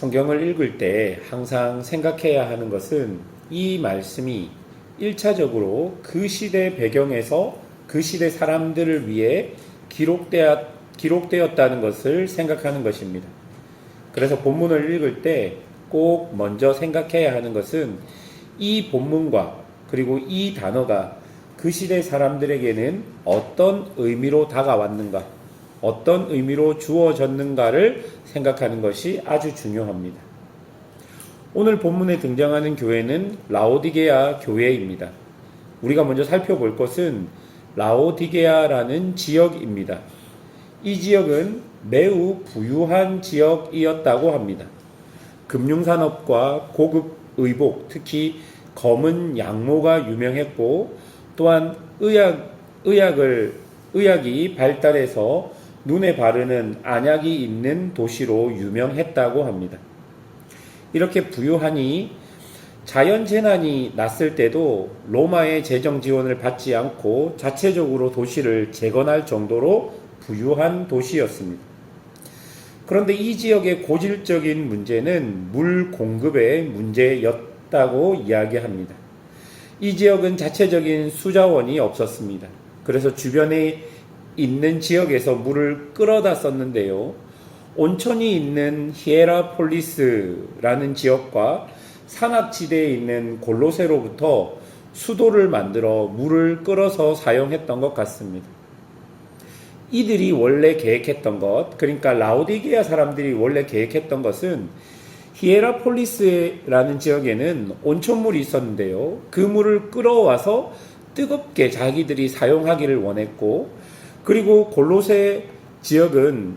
성경을 읽을 때 항상 생각해야 하는 것은 이 말씀이 1차적으로 그 시대 배경에서 그 시대 사람들을 위해 기록되었, 기록되었다는 것을 생각하는 것입니다. 그래서 본문을 읽을 때 꼭 먼저 생각해야 하는 것은 이 본문과 그리고 이 단어가 그 시대 사람들에게는 어떤 의미로 다가왔는가, 어떤 의미로 주어졌는가를 생각하는 것이 아주 중요합니다. 오늘 본문에 등장하는 교회는 라오디게아 교회입니다. 우리가 먼저 살펴볼 것은 라오디게아라는 지역입니다. 이 지역은 매우 부유한 지역이었다고 합니다. 금융산업과 고급 의복, 특히 검은 양모가 유명했고 또한 의약, 의약을, 의학이 발달해서 눈에 바르는 안약이 있는 도시로 유명했다고 합니다. 이렇게 부유하니 자연 재난이 났을 때도 로마의 재정 지원을 받지 않고 자체적으로 도시를 재건할 정도로 부유한 도시였습니다. 그런데 이 지역의 고질적인 문제는 물 공급의 문제였다고 이야기합니다. 이 지역은 자체적인 수자원이 없었습니다. 그래서 주변에 있는 지역에서 물을 끌어다 썼는데요. 온천이 있는 히에라폴리스라는 지역과 산악지대에 있는 골로세로부터 수도를 만들어 물을 끌어서 사용했던 것 같습니다. 이들이 원래 계획했던 것, 그러니까 라오디게아 사람들이 원래 계획했던 것은 히에라폴리스라는 지역에는 온천물이 있었는데요. 그 물을 끌어와서 뜨겁게 자기들이 사용하기를 원했고, 그리고 골로세 지역은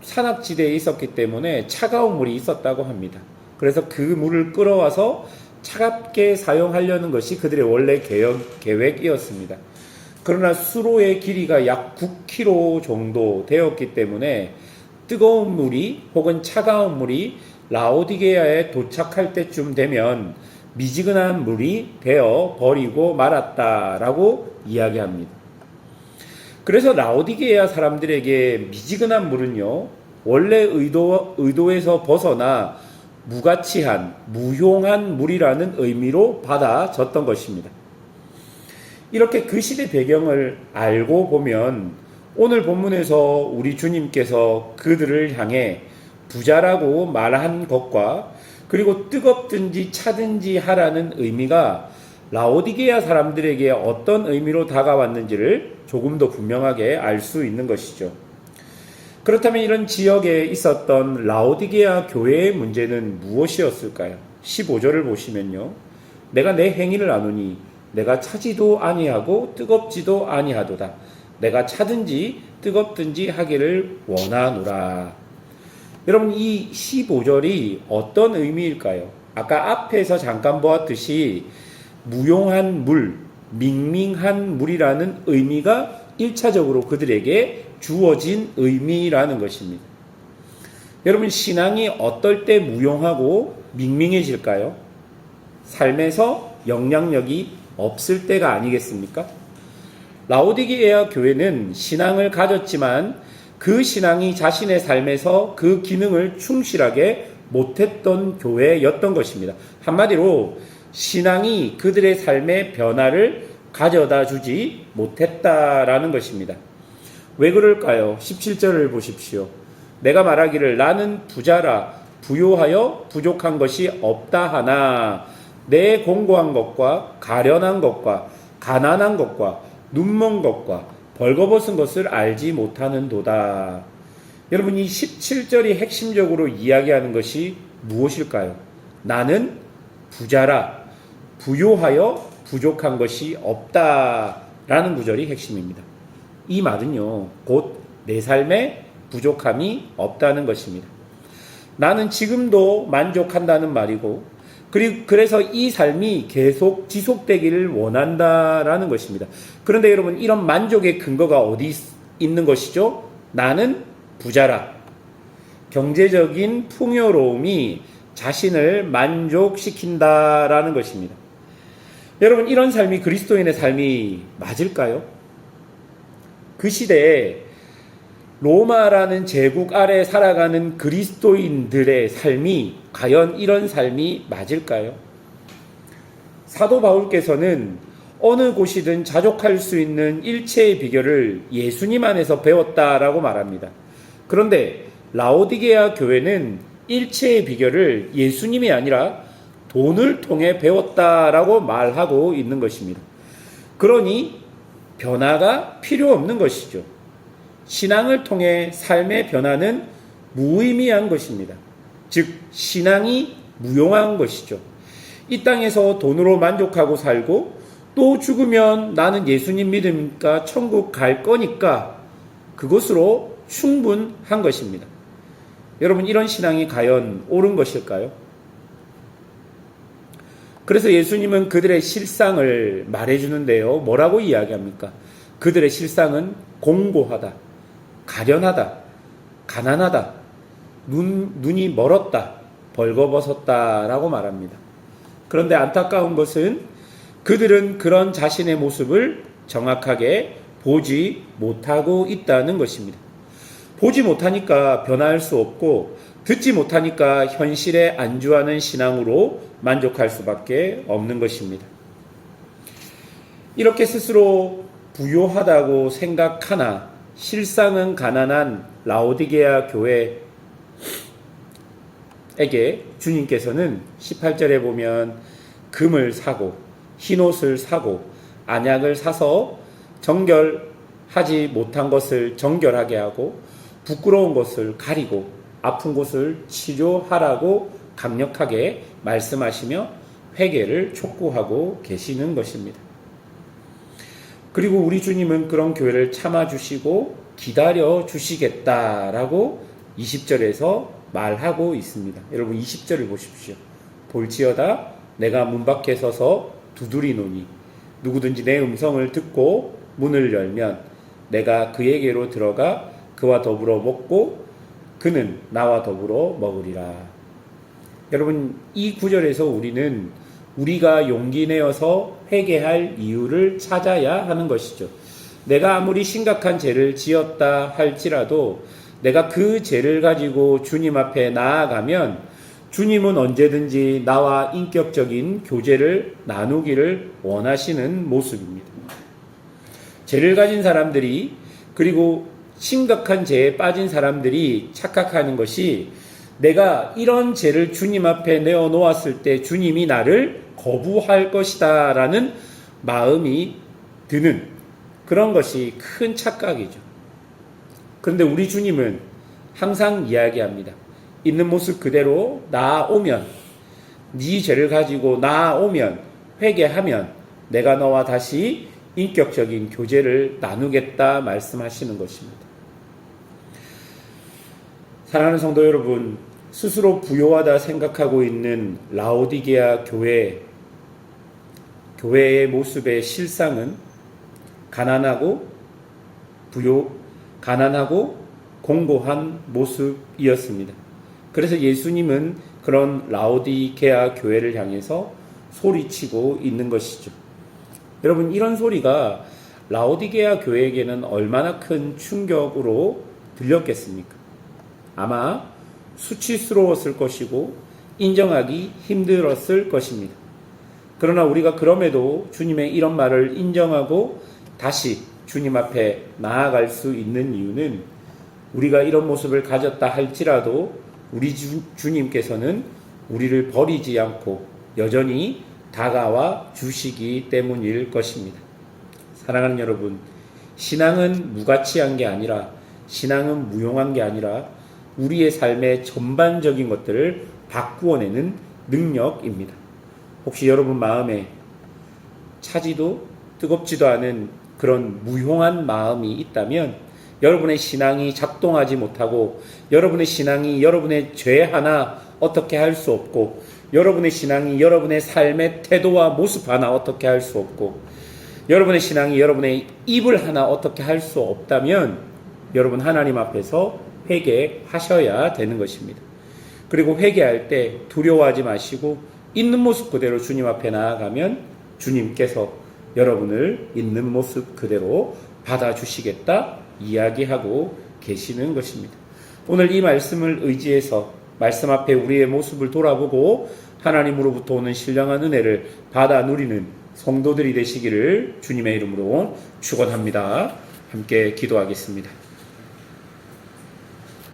산악지대에 있었기 때문에 차가운 물이 있었다고 합니다. 그래서 그 물을 끌어와서 차갑게 사용하려는 것이 그들의 원래 계획, 계획이었습니다. 그러나 수로의 길이가 약 9km 정도 되었기 때문에 뜨거운 물이 혹은 차가운 물이 라오디게아에 도착할 때쯤 되면 미지근한 물이 되어 버리고 말았다라고 이야기합니다. 그래서 라오디게아 사람들에게 미지근한 물은요, 원래 의도, 의도에서 벗어나 무가치한, 무용한 물이라는 의미로 받아졌던 것입니다. 이렇게 그 시대 배경을 알고 보면 오늘 본문에서 우리 주님께서 그들을 향해 부자라고 말한 것과 그리고 뜨겁든지 차든지 하라는 의미가 라오디게아 사람들에게 어떤 의미로 다가왔는지를 조금 더 분명하게 알 수 있는 것이죠. 그렇다면 이런 지역에 있었던 라오디게아 교회의 문제는 무엇이었을까요? 15절을 보시면요. 내가 내 행위를 아노니 내가 차지도 아니하고 뜨겁지도 아니하도다. 내가 차든지 뜨겁든지 하기를 원하노라. 여러분 이 15절이 어떤 의미일까요? 아까 앞에서 잠깐 보았듯이 무용한 물, 밍밍한 물이라는 의미가 1차적으로 그들에게 주어진 의미라는 것입니다. 여러분 신앙이 어떨 때 무용하고 밍밍해질까요? 삶에서 영향력이 없을 때가 아니겠습니까? 라오디게아 교회는 신앙을 가졌지만 그 신앙이 자신의 삶에서 그 기능을 충실하게 못했던 교회였던 것입니다. 한마디로 신앙이 그들의 삶의 변화를 가져다 주지 못했다라는 것입니다. 왜 그럴까요? 17절을 보십시오. 내가 말하기를 나는 부자라 부요하여 부족한 것이 없다 하나 내 공고한 것과 가련한 것과 가난한 것과 눈먼 것과 벌거벗은 것을 알지 못하는 도다. 여러분 이 17절이 핵심적으로 이야기하는 것이 무엇일까요? 나는 부자라 부요하여 부족한 것이 없다라는 구절이 핵심입니다. 이 말은요, 곧 내 삶에 부족함이 없다는 것입니다. 나는 지금도 만족한다는 말이고, 그리고 그래서 이 삶이 계속 지속되기를 원한다라는 것입니다. 그런데 여러분, 이런 만족의 근거가 어디 있는 것이죠? 나는 부자라. 경제적인 풍요로움이 자신을 만족시킨다라는 것입니다. 여러분, 이런 삶이 그리스도인의 삶이 맞을까요? 그 시대에 로마라는 제국 아래 살아가는 그리스도인들의 삶이 과연 이런 삶이 맞을까요? 사도 바울께서는 어느 곳이든 자족할 수 있는 일체의 비결을 예수님 안에서 배웠다라고 말합니다. 그런데 라오디게아 교회는 일체의 비결을 예수님이 아니라 돈을 통해 배웠다라고 말하고 있는 것입니다. 그러니 변화가 필요 없는 것이죠. 신앙을 통해 삶의 변화는 무의미한 것입니다. 즉, 신앙이 무용한 것이죠. 이 땅에서 돈으로 만족하고 살고 또 죽으면 나는 예수님 믿으니까 천국 갈 거니까 그것으로 충분한 것입니다. 여러분, 이런 신앙이 과연 옳은 것일까요? 그래서 예수님은 그들의 실상을 말해주는데요. 뭐라고 이야기합니까? 그들의 실상은 공고하다, 가련하다, 가난하다, 눈, 눈이 멀었다, 벌거벗었다 라고 말합니다. 그런데 안타까운 것은 그들은 그런 자신의 모습을 정확하게 보지 못하고 있다는 것입니다. 보지 못하니까 변화할 수 없고 듣지 못하니까 현실에 안주하는 신앙으로 만족할 수밖에 없는 것입니다. 이렇게 스스로 부요하다고 생각하나 실상은 가난한 라오디게아 교회에게 주님께서는 18절에 보면 금을 사고 흰옷을 사고 안약을 사서 정결하지 못한 것을 정결하게 하고 부끄러운 것을 가리고 아픈 곳을 치료하라고 강력하게 말씀하시며 회개를 촉구하고 계시는 것입니다. 그리고 우리 주님은 그런 교회를 참아주시고 기다려 주시겠다라고 20절에서 말하고 있습니다. 여러분 20절을 보십시오. 볼지어다 내가 문 밖에 서서 두드리노니 누구든지 내 음성을 듣고 문을 열면 내가 그에게로 들어가 그와 더불어 먹고 그는 나와 더불어 먹으리라. 여러분 이 구절에서 우리는 우리가 용기 내어서 회개할 이유를 찾아야 하는 것이죠. 내가 아무리 심각한 죄를 지었다 할지라도 내가 그 죄를 가지고 주님 앞에 나아가면 주님은 언제든지 나와 인격적인 교제를 나누기를 원하시는 모습입니다. 죄를 가진 사람들이 그리고 심각한 죄에 빠진 사람들이 착각하는 것이 내가 이런 죄를 주님 앞에 내어 놓았을 때 주님이 나를 거부할 것이다 라는 마음이 드는 그런 것이 큰 착각이죠. 그런데 우리 주님은 항상 이야기합니다. 있는 모습 그대로 나오면 네 죄를 가지고 나오면 회개하면 내가 너와 다시 인격적인 교제를 나누겠다 말씀하시는 것입니다. 사랑하는 성도 여러분, 스스로 부요하다 생각하고 있는 라오디게아 교회, 교회의 모습의 실상은 가난하고 부요, 가난하고 공고한 모습이었습니다. 그래서 예수님은 그런 라오디게아 교회를 향해서 소리치고 있는 것이죠. 여러분, 이런 소리가 라오디게아 교회에게는 얼마나 큰 충격으로 들렸겠습니까? 아마 수치스러웠을 것이고 인정하기 힘들었을 것입니다. 그러나 우리가 그럼에도 주님의 이런 말을 인정하고 다시 주님 앞에 나아갈 수 있는 이유는 우리가 이런 모습을 가졌다 할지라도 우리 주, 주님께서는 우리를 버리지 않고 여전히 다가와 주시기 때문일 것입니다. 사랑하는 여러분, 신앙은 무가치한 게 아니라 신앙은 무용한 게 아니라 우리의 삶의 전반적인 것들을 바꾸어내는 능력입니다. 혹시 여러분 마음에 차지도 뜨겁지도 않은 그런 무용한 마음이 있다면 여러분의 신앙이 작동하지 못하고 여러분의 신앙이 여러분의 죄 하나 어떻게 할 수 없고 여러분의 신앙이 여러분의 삶의 태도와 모습 하나 어떻게 할 수 없고 여러분의 신앙이 여러분의 입을 하나 어떻게 할 수 없다면 여러분 하나님 앞에서 회개하셔야 되는 것입니다. 그리고 회개할 때 두려워하지 마시고 있는 모습 그대로 주님 앞에 나아가면 주님께서 여러분을 있는 모습 그대로 받아주시겠다 이야기하고 계시는 것입니다. 오늘 이 말씀을 의지해서 말씀 앞에 우리의 모습을 돌아보고 하나님으로부터 오는 신령한 은혜를 받아 누리는 성도들이 되시기를 주님의 이름으로 축원합니다. 함께 기도하겠습니다.